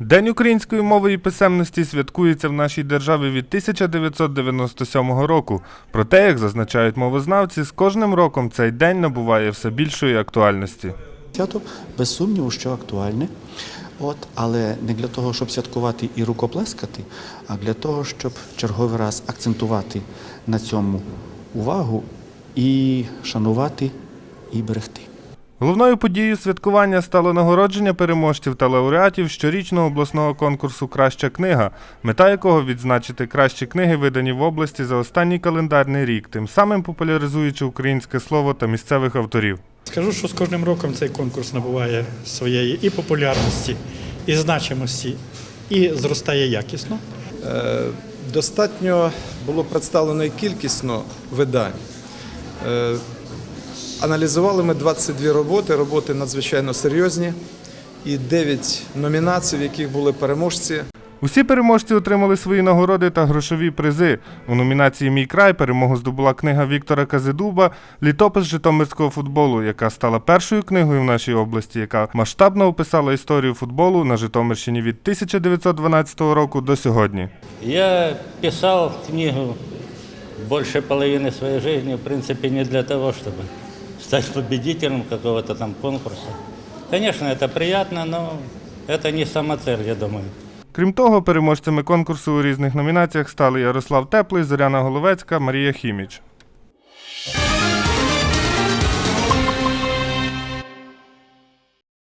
День української мови і писемності святкується в нашій державі від 1997 року. Проте, як зазначають мовознавці, з кожним роком цей день набуває все більшої актуальності. Свято без сумніву, що актуальне. От, але не для того, щоб святкувати і рукоплескати, а для того, щоб черговий раз акцентувати на цьому увагу і шанувати і берегти. Головною подією святкування стало нагородження переможців та лауреатів щорічного обласного конкурсу Краща книга, мета якого відзначити кращі книги, видані в області за останній календарний рік, тим самим популяризуючи українське слово та місцевих авторів. Скажу, що з кожним роком цей конкурс набуває своєї і популярності, і значимості, і зростає якісно. Е, Достатньо було представлено і кількісно видань. Е, Аналізували ми 22 роботи, роботи надзвичайно серйозні, і 9 номінацій, в яких були переможці. Усі переможці отримали свої нагороди та грошові призи. У номінації Мій край перемогу здобула книга Віктора Казидуба Літопис житомирського футболу, яка стала першою книгою в нашій області, яка масштабно описала історію футболу на Житомирщині від 1912 року до сьогодні. Я писал книгу больше половины своей жизни, в принципе, не для того, чтобы стать победителем какого-то там конкурса. Конечно, это приятно, но это не самоцель, я думаю. Крім того, переможцями конкурсу у різних номінаціях стали Ярослав Теплий, Зоряна Головецька, Марія Хіміч.